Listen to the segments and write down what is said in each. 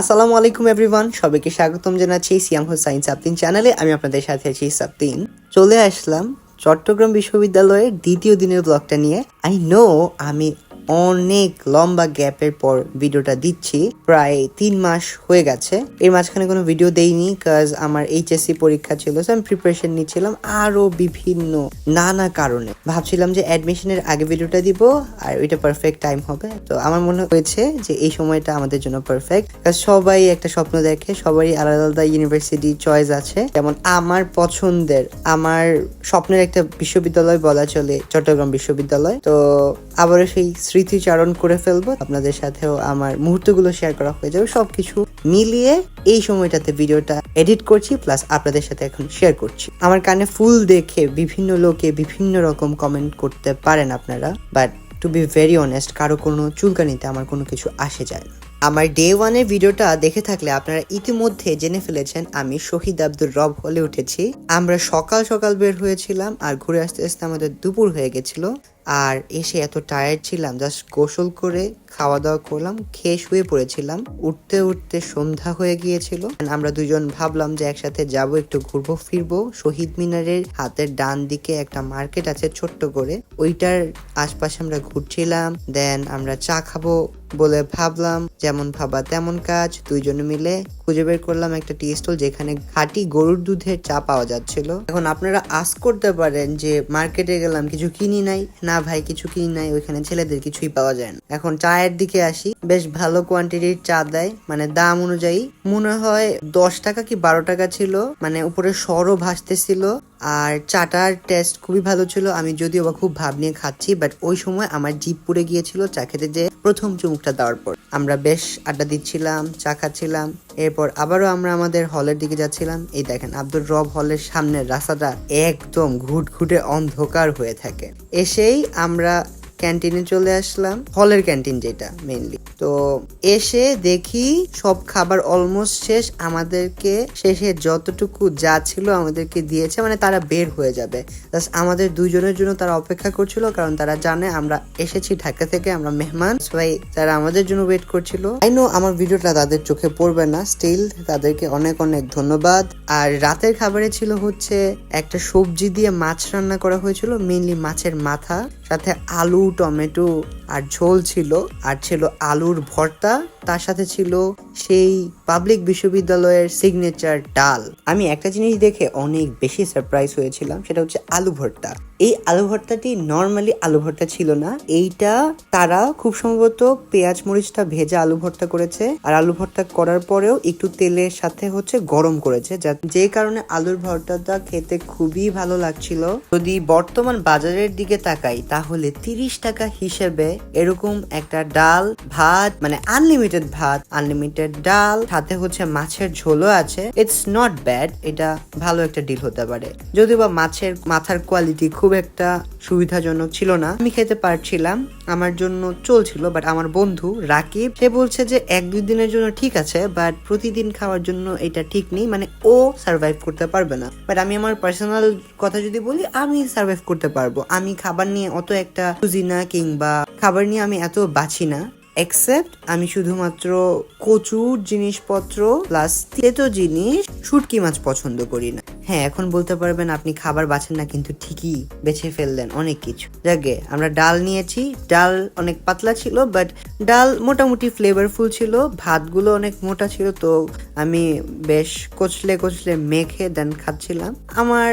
আসসালামু আলাইকুম এভরিওয়ান সবাইকে স্বাগতম জানাচ্ছি সিয়াম হোসাইন সাবতিন চ্যানেলে। আমি আপনাদের সাথে আছি সাবতিন। চলে আসলাম চট্টগ্রাম বিশ্ববিদ্যালয়ের দ্বিতীয় দিনের ব্লগটা নিয়ে। আই নো আমি অনেক লম্বা গ্যাপের পর ভিডিওটা দিচ্ছি। প্রায় তিন মাস হয়ে গেছে। এর মাঝখানে কোনো ভিডিও দেইনি কাজ আমার এইচএসসি পরীক্ষা ছিল আমি প্রিপারেশন নিচ্ছিলাম আরও বিভিন্ন নানা কারণে। ভাবছিলাম যে অ্যাডমিশনের আগে ভিডিওটা দিব আর ওইটা পারফেক্ট টাইম হবে। তো আমার মনে হয়েছে যে এই সময়টা আমাদের জন্য পারফেক্ট সবাই একটা স্বপ্ন দেখে, সবারই আলাদা আলাদা ইউনিভার্সিটি চয়েস আছে। যেমন আমার পছন্দের, আমার স্বপ্নের একটা বিশ্ববিদ্যালয় বলা চলে, চট্টগ্রাম বিশ্ববিদ্যালয়। তো আবারও সেই স্মৃতিচারণ করে ফেলব। আপনাদের সাথেও আমার মুহূর্তগুলো শেয়ার করা হয়ে যাবে। সবকিছু মিলিয়ে এই সময়টাতে ভিডিওটা এডিট করছি প্লাস আপনাদের সাথে এখন শেয়ার করছি। আমার কানে ফুল দেখে বিভিন্ন লোকে বিভিন্ন রকম কমেন্ট করতে পারেন আপনারা but to be very honest কারও কোনো চুলকানিতে আমার কোনো কিছু আসে যায় না। আমার ডে ওয়ানের ভিডিওটা দেখে থাকলে আপনারা ইতিমধ্যে জেনে ফেলেছেন, আমি শহীদ আব্দুর রব হলে উঠেছি। আমরা সকাল সকাল বের হয়েছিলাম আর ঘুরে আসতে আসতে আমাদের দুপুর হয়ে গেছিল। আর এসে এত টায়ার্ড ছিলাম জাস্ট গোসল করে খাওয়া দাওয়া করলাম, খেয়ে শুয়ে পড়েছিলাম। উঠতে উঠতে সন্ধ্যা হয়ে গিয়েছিল। আমরা দুজন ভাবলাম যে একসাথে যাব, একটু ঘুরবো, ফিরবো। শহীদ মিনারের হাতের ডান দিকে একটা মার্কেট আছে ছোট্ট করে। ওইটার আশপাশে আমরা ঘুরছিলাম। দেন আমরা চা খাব বলে ভাবলাম। যেমন ভাবা তেমন কাজ। দুইজনে মিলে খুঁজে বের করলাম একটা টি স্টল যেখানে খাঁটি গরুর দুধের চা পাওয়া যাচ্ছিল। এখন আপনারা আস করতে পারেন যে, মার্কেটে গেলাম, কিছু কিনি নাই? না ভাই কিছু কিনি নাই, ওইখানে ছেলেদের কিছুই পাওয়া যায় না। এখন চায়ের দিকে আসি, বেশ ভালো কোয়ান্টিটির চা দেয় মানে দাম অনুযায়ী। মনে হয় দশ টাকা কি বারো টাকা ছিল মানে উপরে সরও ভাসতেছিল, আর চাটার টেস্ট খুবই ভালো ছিল। আমি যদিও বা খুব ভাব নিয়ে খাচ্ছি বাট ওই সময় আমার জিপ পুড়ে গিয়েছিল, চা খেতে যে প্রথম চুমুকটা দেওয়ার পর। আমরা বেশ আড্ডা দিচ্ছিলাম, চা খাচ্ছিলাম। এরপর আবারও আমরা আমাদের হলের দিকে যাচ্ছিলাম। এই দেখেন, আব্দুর রব হলের সামনের রাস্তাটা একদম ঘুটঘুটে অন্ধকার হয়ে থাকে। এসেই আমরা ক্যান্টিনে চলে আসলাম। হলের ক্যান্টিন যেটা মেইনলি তো এসে দেখি সব খাবার অলমোস্ট শেষ। আমাদেরকে শেষে যতটুকু যা ছিল আমাদেরকে দিয়েছে মানে তারা বের হয়ে যাবে। আমাদের দুইজনের জন্য তারা অপেক্ষা করছিল, কারণ তারা জানে আমরা এসেছি ঢাকা থেকে, আমরা মেহমান। সবাই তারা আমাদের জন্য ওয়েট করছিল। আই নো আমার ভিডিওটা তাদের চোখে পড়বে না। স্টিল তাদেরকে অনেক অনেক ধন্যবাদ। আর রাতের খাবারে ছিল হচ্ছে একটা সবজি দিয়ে মাছ রান্না করা হয়েছিল মেইনলি মাছের মাথা, সাথে আলু টমেটো আর ঝোল ছিল, আর ছিল আলুর ভর্তা, তার সাথে ছিল সেই পাবলিক বিশ্ববিদ্যালয়ের সিগনেচার ডাল। আমি একটা জিনিস দেখে অনেক বেশি সারপ্রাইজ হয়েছিলাম, সেটা হচ্ছে আলু ভর্তা। এই আলু ভর্তাটি নর্মালি আলু ভর্তা ছিল না, এইটা তারা খুব সম্ভবত পেঁয়াজ মরিচটা ভেজা আলু ভর্তা করেছে, আর আলু ভর্তা করার পরেও একটু তেলের সাথে হচ্ছে গরম করেছে যা- কারণে আলুর ভর্তাটা খেতে খুবই ভালো লাগছিল। যদি বর্তমান বাজারের দিকে তাকাই, তাহলে তিরিশ টাকা হিসেবে এরকম একটা ডাল, ভাত মানে আনলিমিটেড ভাত আনলিমিটেড ডাল, সাথে হচ্ছে মাছের ঝোলও আছে। ইটস নট ব্যাড এটা ভালো একটা ডিল হতে পারে। যদিও বা মাছের, মাথার কোয়ালিটি খুব একটা সুবিধাজনক ছিল না। আমি খেতে পারছিলাম, আমার জন্য চলছিল বাট আমার বন্ধু রাকিব, সে বলছে যে এক দুই দিনের জন্য ঠিক আছে বাট প্রতিদিন খাওয়ার জন্য এটা ঠিক নেই মানে ও সার্ভাইভ করতে পারবে না। বাট আমি আমার পার্সোনাল কথা যদি বলি, আমি সার্ভাইভ করতে পারব। আমি খাবার নিয়ে অত একটা বুঝি না, কিংবা খাবার নিয়ে আমি এত বাছি না এক্সেপ্ট আমি শুধুমাত্র কচুর জিনিসপত্র প্লাস তেতো জিনিস, শুটকি মাছ পছন্দ করি না। হ্যাঁ এখন বলতে পারবেন আপনি খাবার বাছেন না কিন্তু ঠিকই বেছে ফেললেন অনেক কিছু। যাকে, আমরা ডাল নিয়েছি, ডাল অনেক পাতলা ছিল বাট ডাল মোটামুটি ফ্লেভারফুল ছিল, ভাতগুলো অনেক মোটা ছিল, তো আমি বেশ কচলে কচলে মেখে দেন খাচ্ছিলাম। আমার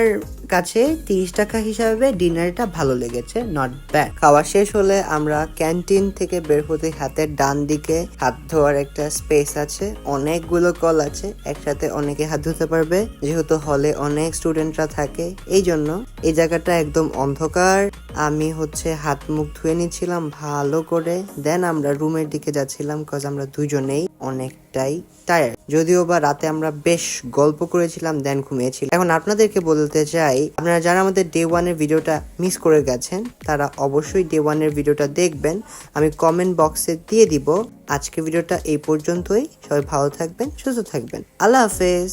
কাছে তিরিশ টাকা হিসাবে ডিনারটা ভালো লেগেছে নট ব্যাড খাওয়া শেষ হলে আমরা ক্যান্টিন থেকে বের হতে হাতের ডান দিকে হাত ধোয়ার একটা স্পেস আছে, অনেকগুলো কল আছে, একসাথে অনেকে হাত ধুতে পারবে, যেহেতু হলে অনেক স্টুডেন্টরা থাকে, এই জন্য এই জায়গাটা একদম অন্ধকার। আমি হচ্ছে হাত মুখ ধুয়ে নিচ্ছিলাম ভালো করে দেন আমরা রুমের দিকে যাচ্ছিলাম কজ আমরা দুজনেই অনেকটাই টায়ার্ড যদিও বা রাতে আমরা বেশ গল্প করেছিলাম দেন ঘুমিয়েছিলাম। এখন আপনাদেরকে বলতে চাই আপনারা যারা আমাদের ডে ওয়ানের ভিডিওটা মিস করে গেছেন, তারা অবশ্যই ডে ওয়ানের ভিডিওটা দেখবেন। আমি কমেন্ট বক্সে দিয়ে দিব। আজকে ভিডিওটা এই পর্যন্তই। সবাই ভালো থাকবেন, সুস্থ থাকবেন। আল্লাহ হাফেজ।